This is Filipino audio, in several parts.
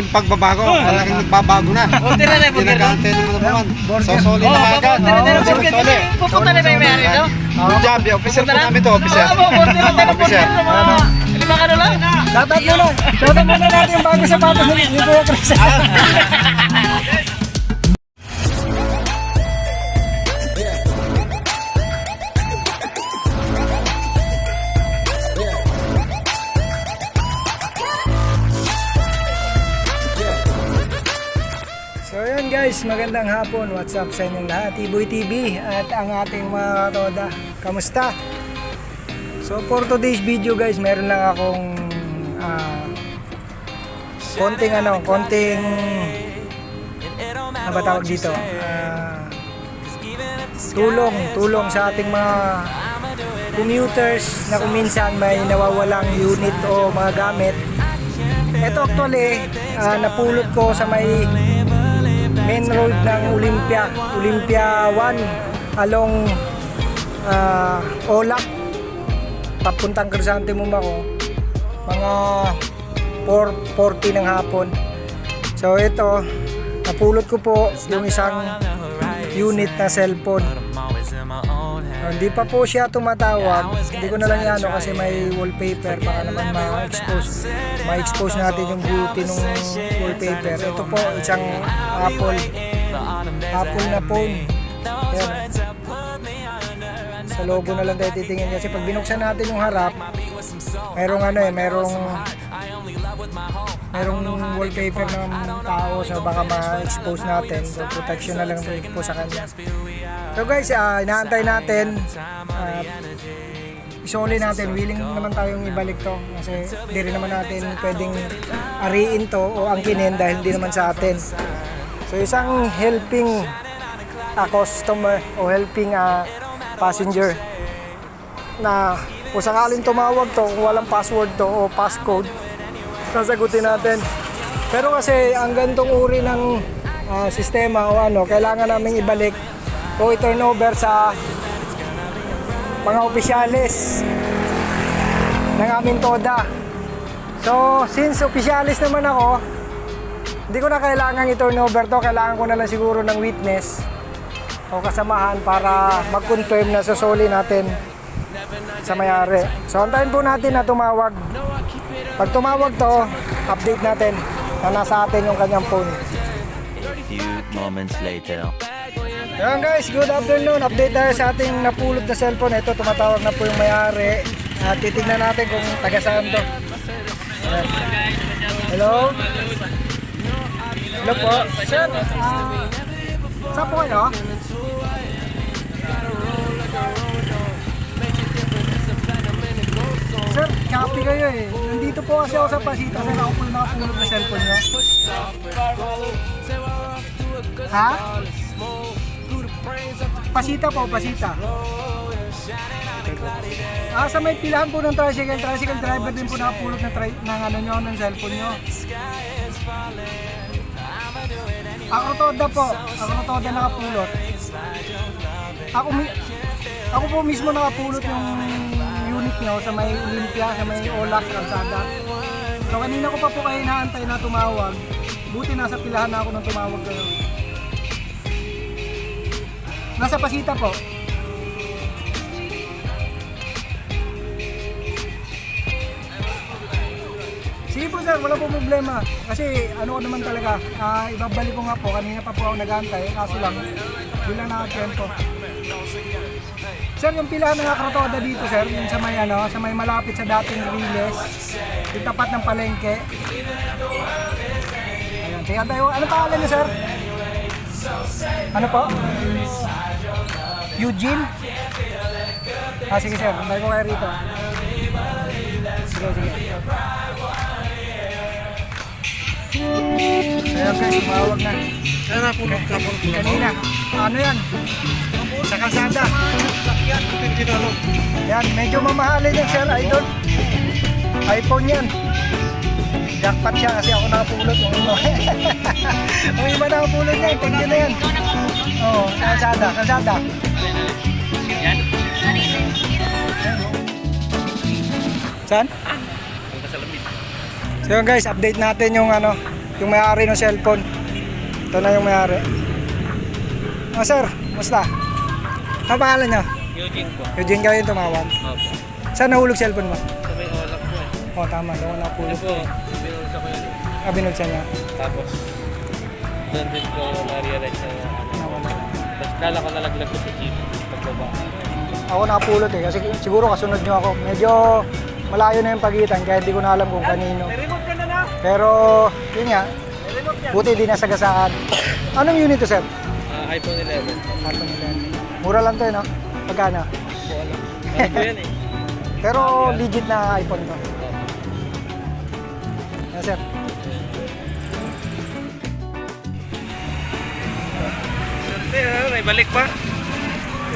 ating pagbabago. Talagang nagbabago na. Buti na na, Hindi nag-aantay naman naman. So, solid Oh, na agad. buti na na, na na. Pupunta na ba yung may-ari no? Good job. Officer po na? namin to, officer. Na Officer. lima ka na lang. Shoutout muna. Shoutout muna natin yung bago sapatos ni ni Kuya Chris. Guys, magandang hapon. What's up sa inyong lahat? Iboy TV at ang ating mga katoda. Kamusta? So for today's video guys, meron lang akong ah, konting ano, konting ano ba tawag dito? Ah, tulong, tulong sa ating mga commuters na kung minsan may nawawalang unit o mga gamit. Ito actually, ah, napulot ko sa may main road ng Olympia, Olympia 1 along ah, Olac papuntang Crisantemum ako? Mga 4.40 ng hapon. So ito napulot ko po yung isang unit na cellphone Hindi pa po siya tumatawag. Hindi ko na lang yan ano, kasi may wallpaper. Baka naman ma-expose ma-expose natin yung beauty ng wallpaper. Ito po isang Apple. Apple na phone. Ayan. sa logo na lang tayo titingin kasi pag binuksan natin yung harap merong ano eh merong merong wallpaper ng tao so baka ma-expose natin. So protection na lang po sa kanya so guys ah, inaantay natin uh, isoli natin. Willing naman tayong ibalik to kasi hindi rin naman natin pwedeng ariin to o angkinin dahil hindi naman sa atin. So isang helping a customer o helping a passenger na kung sakaling tumawag to kung walang password to o passcode sasagutin natin. Pero kasi ang gantong uri ng ah, sistema o ano kailangan namin ibalik o i-turn over sa mga opisyalis ng aming toda so since opisyalis naman ako hindi ko na kailangan i-turn over to kailangan ko na lang siguro ng witness o kasamahan para mag-confirm na susuli natin sa mayari. So antayin po natin na tumawag. Pag tumawag to, update natin na nasa atin yung kanyang phone. few moments later. Ayan guys, good afternoon. Update tayo sa ating napulot na cellphone. Ito, tumatawag na po yung mayari. At titignan natin kung taga saan to. Ayan. Hello? Hello po. Sir, ah, saan po kayo? Sir, copy kayo eh. Nandito po kasi ako sa Pasita. Sir, ako po yung na cellphone nyo. Ha? Pasita po, pasita. Ah, sa may pilahan po ng tricycle, tricycle driver din po nakapulot ng, tri- ng ano nyo, ng cellphone nyo. Ako toda po, ako toda nakapulot. Ako, mi- ako po mismo nakapulot yung unit nyo sa may Olympia, sa may Olac, Kalsada. So kanina ko pa po kayo inaantay na tumawag. Buti nasa pilahan na ako nang tumawag kayo. Nasa pasita po. Sige po sir, wala po problema. Kasi ano ko naman talaga, ah, ibabalik ko nga po, kanina pa po ako nag-aantay, kaso lang, bilang nakatempo. Sir, yung pila ng Akrotoda dito sir, yung sa may ano, sa may malapit sa dating Riles, yung tapat ng palengke. Ayan, sige tayo. Ano pangalan niyo sir? Ano po? Eugene? Ah, sige sir, antay ko kayo rito. Sige, sige. Ayan guys, tumawag na. Kaya na, puno ka po. Kanina. Ano yan? Sa kalsada. Yan, medyo mamahalin yan sir, idol. iPhone yan. Jackpot siya kasi ako nakapulot. Yung iba, nakapulot niya, thank you na yan. Oo, sa kalsada, kalsada. Saan? So yun guys, update natin yung ano, yung may-ari ng cellphone. Ito na yung may-ari. Oh, sir, musta? Ano pangalan niyo? Eugene po. Eugene kayo yung tumawag. Opo. Saan nahulog cellphone mo? Sa may olak po eh. Oh, tama. Doon Yun napulog. po, binulsa ko yun. Ah, binulsa niya. Tapos, doon din ko na-realize na ano. Tapos kala ko nalaglag ko sa jeep. Pagbaba. Ako nakapulot eh. Kasi siguro kasunod nyo ako. Medyo malayo na yung pagitan kaya hindi ko na alam kung kanino. Pero, yun nga. Buti di nasagasaan. Anong unit to, sir? Ah, iPhone 11. iPhone 11. Mura lang to eh, no? Pagkano? Ano. Po yan eh. Pero legit na iPhone to. Yes, sir. May balik pa.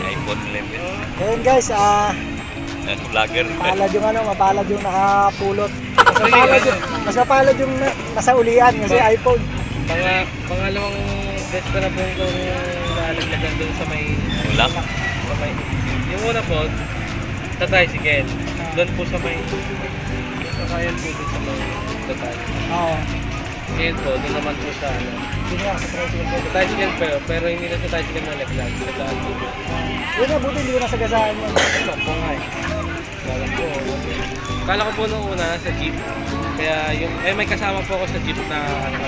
iPhone 11. Ngayon guys, ah, Vlogger. mapalad yung ano, mapalad yung nakapulot. Mas mapalad yung, mas mapalad yung na- nasa ulian kasi iPhone. Panga, pangalawang beses ko na po itong nalaglagan doon sa may... Ulak? Sa may... Yung una po, sa tricycle. Doon po sa may... Yung sakayan po doon sa may total. Oo. Ngayon po, doon naman po sa ano. Yun nga, sa tricycle po. Sa tricycle pero, pero hindi na sa tricycle nalaglag. Sa daan po. Yun nga, buti hindi ko nasagasaan yun. Sakto nga eh. Kala ko, kala ko po nung una sa jeep. Kaya yung, eh may kasama po ako sa jeep na ano,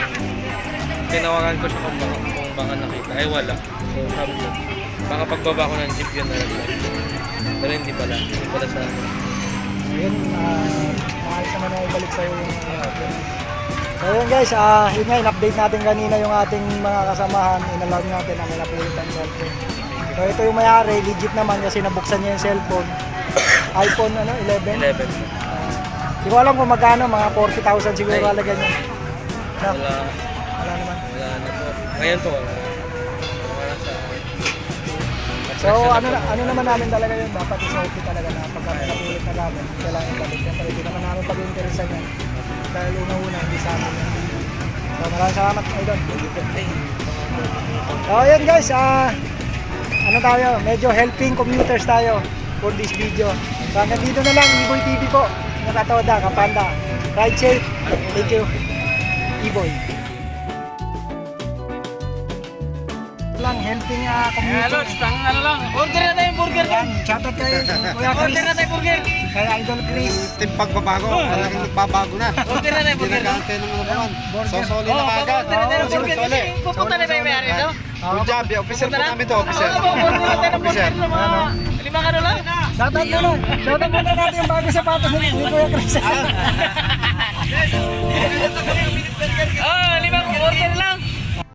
tinawagan ko siya kung baka, kung baka nakita. Eh wala. So sabi ko, baka pagbaba ko ng jeep yun nalaglag. Pero hindi pala. Hindi pala sa ano. Yun, ah, maayos naman na ibalik sa'yo yung uh, So yun guys, ah, yun nga, in-update natin kanina yung ating mga kasamahan. Inallow natin ang cellphone. So ito yung may-ari, legit naman kasi nabuksan niya yung cellphone. iPhone ano, 11. 11. Hindi ko alam kung magkano, mga 40,000 siguro Ay. halaga niya. No, Wala, wala naman. wala na po. Ngayon po, wala. Wala sa So ano na, ano naman namin talaga yun, dapat i-SOP talaga na pagka may napulot na gamit, kailangan ibalik. Siyempre, hindi naman namin pag-interesan yan. Dahil una-una, hindi sa amin yan. So maraming salamat, Idol. So yun guys, ah, ano tayo, medyo helping commuters tayo for this video. So hanggang na lang, Iboy TV po. Nakatoda, Kapanda. Ride safe. Thank you. Iboy. Lang, helping uh, commuters. tang ano lang. Order na tayong burger Yan, shoutout kay Kuya Chris, tayong burger. kay Idol Chris. Team pagbabago, talagang nagbabago na. Order na Hindi burger. nag-aantay ng ano naman. Burger. So, solid Oo, na kagad. order na tayo burger. Kasi pupunta na yung may-ari no? Good job. Officer po na? namin to, officer. Order na tayo burger ng mga lima ka lang. Shoutout muna, shoutout muna natin yung bago sapatos ni ni Kuya Chris.